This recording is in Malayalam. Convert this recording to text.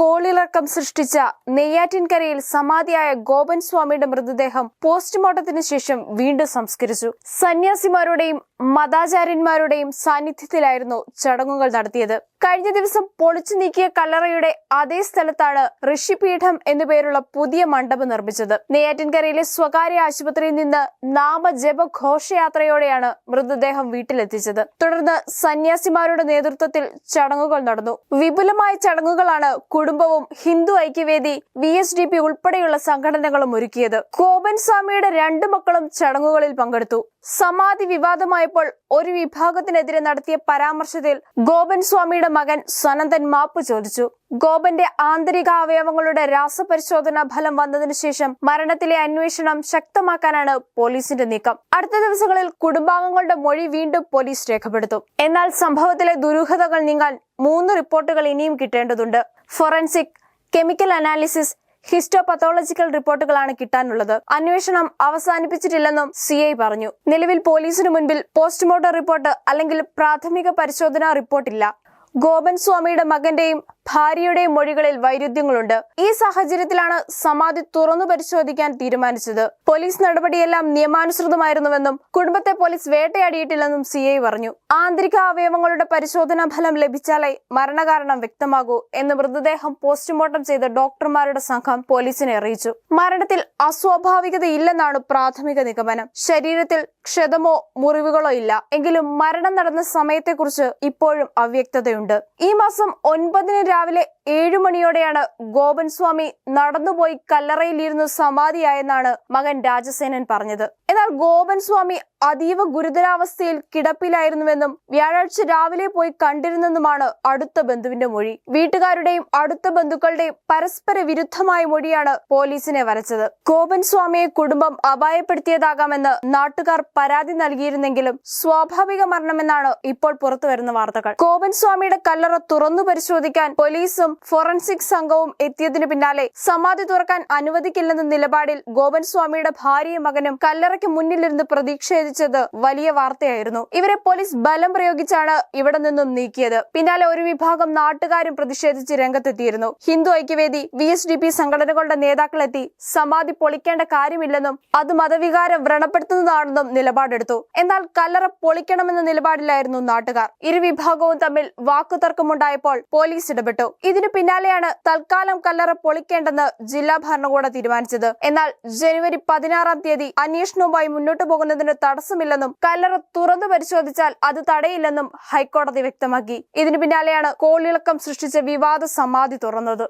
കോളിളക്കം സൃഷ്ടിച്ച നെയ്യാറ്റിൻകരയിൽ സമാധിയായ ഗോപൻ സ്വാമിയുടെ മൃതദേഹം പോസ്റ്റ്മോർട്ടത്തിന് ശേഷം വീണ്ടും സംസ്കരിച്ചു. സന്യാസിമാരുടെയും മതാചാര്യന്മാരുടെയും സാന്നിധ്യത്തിലായിരുന്നു ചടങ്ങുകൾ നടത്തിയത്. കഴിഞ്ഞ ദിവസം പൊളിച്ചു നീക്കിയ കല്ലറയുടെ അതേ സ്ഥലത്താണ് ഋഷിപീഠം എന്നുപേരുള്ള പുതിയ മണ്ഡപം നിർമ്മിച്ചത്. നെയ്യാറ്റിൻകരയിലെ സ്വകാര്യ ആശുപത്രിയിൽ നിന്ന് നാമജപ ഘോഷയാത്രയോടെയാണ് മൃതദേഹം വീട്ടിലെത്തിച്ചത്. തുടർന്ന് സന്യാസിമാരുടെ നേതൃത്വത്തിൽ ചടങ്ങുകൾ നടന്നു. വിപുലമായ ചടങ്ങുകളാണ് കുടുംബവും Hindu Aikyavedi V S D P ഉൾപ്പെടെയുള്ള സംഘടനകളും ഒരുക്കിയത്. കോപൻ സ്വാമിയുടെ രണ്ടു മക്കളും ചടങ്ങുകളിൽ പങ്കെടുത്തു. സമാധി വിവാദമായപ്പോൾ ഒരു വിഭാഗത്തിനെതിരെ നടത്തിയ പരാമർശത്തിൽ ഗോപൻ സ്വാമിയുടെ മകൻ സനന്ദൻ മാപ്പ് ചോദിച്ചു. ഗോപന്റെ ആന്തരിക അവയവങ്ങളുടെ രാസപരിശോധനാ ഫലം വന്നതിനു ശേഷം മരണത്തിലെ അന്വേഷണം ശക്തമാക്കാനാണ് പോലീസിന്റെ നീക്കം. അടുത്ത ദിവസങ്ങളിൽ കുടുംബാംഗങ്ങളുടെ മൊഴി വീണ്ടും പോലീസ് രേഖപ്പെടുത്തും. എന്നാൽ സംഭവത്തിലെ ദുരൂഹതകൾ നീങ്ങാൻ മൂന്ന് റിപ്പോർട്ടുകൾ ഇനിയും കിട്ടേണ്ടതുണ്ട്. ഫോറൻസിക് കെമിക്കൽ അനാലിസിസ് ഹിസ്റ്റോപത്തോളജിക്കൽ റിപ്പോർട്ടുകളാണ് കിട്ടാനുള്ളത്. അന്വേഷണം അവസാനിപ്പിച്ചിട്ടില്ലെന്നും സി പറഞ്ഞു. നിലവിൽ പോലീസിനു മുൻപിൽ പോസ്റ്റ്മോർട്ടം റിപ്പോർട്ട് അല്ലെങ്കിൽ പ്രാഥമിക പരിശോധനാ റിപ്പോർട്ടില്ല. ഗോപൻ സ്വാമിയുടെ മകന്റെയും ഭാര്യയുടെയും മൊഴികളിൽ വൈരുദ്ധ്യങ്ങളുണ്ട്. ഈ സാഹചര്യത്തിലാണ് സമാധി തുറന്നു പരിശോധിക്കാൻ തീരുമാനിച്ചത്. പോലീസ് നടപടിയെല്ലാം നിയമാനുസൃതമായിരുന്നുവെന്നും കുടുംബത്തെ പോലീസ് വേട്ടയാടിയിട്ടില്ലെന്നും സി പറഞ്ഞു. ആന്തരിക അവയവങ്ങളുടെ പരിശോധനാ ഫലം ലഭിച്ചാലേ മരണകാരണം വ്യക്തമാകൂ എന്ന് മൃതദേഹം പോസ്റ്റ്മോർട്ടം ചെയ്ത ഡോക്ടർമാരുടെ സംഘം പോലീസിനെ അറിയിച്ചു. മരണത്തിൽ അസ്വാഭാവികതയില്ലെന്നാണ് പ്രാഥമിക നിഗമനം. ശരീരത്തിൽ ക്ഷതമോ മുറിവുകളോ ഇല്ല. എങ്കിലും മരണം നടന്ന സമയത്തെക്കുറിച്ച് ഇപ്പോഴും അവ്യക്തതയുണ്ട്. ഈ മാസം ഒൻപതിന് രാവിലെ ഏഴു മണിയോടെയാണ് ഗോപൻ സ്വാമി നടന്നുപോയി കല്ലറയിലിരുന്ന് സമാധിയായെന്നാണ് മകൻ രാജസേനൻ പറഞ്ഞത്. എന്നാൽ ഗോപൻ സ്വാമി അതീവ ഗുരുതരാവസ്ഥയിൽ കിടപ്പിലായിരുന്നുവെന്നും വ്യാഴാഴ്ച രാവിലെ പോയി കണ്ടിരുന്നെന്നുമാണ് അടുത്ത ബന്ധുവിന്റെ മൊഴി. വീട്ടുകാരുടെയും അടുത്ത ബന്ധുക്കളുടെയും പരസ്പര വിരുദ്ധമായ മൊഴിയാണ് പോലീസിനെ വരച്ചത്. കോപൻ സ്വാമിയെ കുടുംബം അപായപ്പെടുത്തിയതാകാമെന്ന് നാട്ടുകാർ പരാതി നൽകിയിരുന്നെങ്കിലും സ്വാഭാവിക മരണമെന്നാണ് ഇപ്പോൾ പുറത്തുവരുന്ന വാർത്തകൾ. കോപൻ സ്വാമിയുടെ കല്ലറ തുറന്നു പരിശോധിക്കാൻ പോലീസും ഫോറൻസിക് സംഘവും എത്തിയതിനു പിന്നാലെ സമാധി തുറക്കാൻ അനുവദിക്കില്ലെന്ന നിലപാടിൽ ഗോപൻ സ്വാമിയുടെ ഭാര്യയും മകനും കല്ലറയ്ക്ക് മുന്നിലിരുന്ന് പ്രതിഷേധിച്ചത് വലിയ വാർത്തയായിരുന്നു. ഇവരെ പോലീസ് ബലം പ്രയോഗിച്ചാണ് ഇവിടെ നിന്നും നീക്കിയത്. പിന്നാലെ ഒരു വിഭാഗം നാട്ടുകാരും പ്രതിഷേധിച്ച് രംഗത്തെത്തിയിരുന്നു. Hindu Aikyavedi V S D P സംഘടനകളുടെ നേതാക്കളെത്തി സമാധി പൊളിക്കേണ്ട കാര്യമില്ലെന്നും അത് മതവികാരം വ്രണപ്പെടുത്തുന്നതാണെന്നും നിലപാടെടുത്തു. എന്നാൽ കല്ലറ പൊളിക്കണമെന്ന നിലപാടിലായിരുന്നു നാട്ടുകാർ. ഇരു വിഭാഗവും തമ്മിൽ വാക്കുതർക്കമുണ്ടായപ്പോൾ പോലീസ് ഇടപെട്ടു. ഇതിനു പിന്നാലെയാണ് തൽക്കാലം കല്ലറ പൊളിക്കേണ്ടെന്ന് ജില്ലാ ഭരണകൂടം തീരുമാനിച്ചത്. എന്നാൽ ജനുവരി പതിനാറാം തീയതി അന്വേഷണവുമായി മുന്നോട്ടു പോകുന്നതിന് തടസ്സമില്ലെന്നും കല്ലറ തുറന്നു പരിശോധിച്ചാൽ അത് തടയില്ലെന്നും ഹൈക്കോടതി വ്യക്തമാക്കി. ഇതിനു പിന്നാലെയാണ് കോളിളക്കം സൃഷ്ടിച്ച വിവാദ സമാധി തുറന്നത്.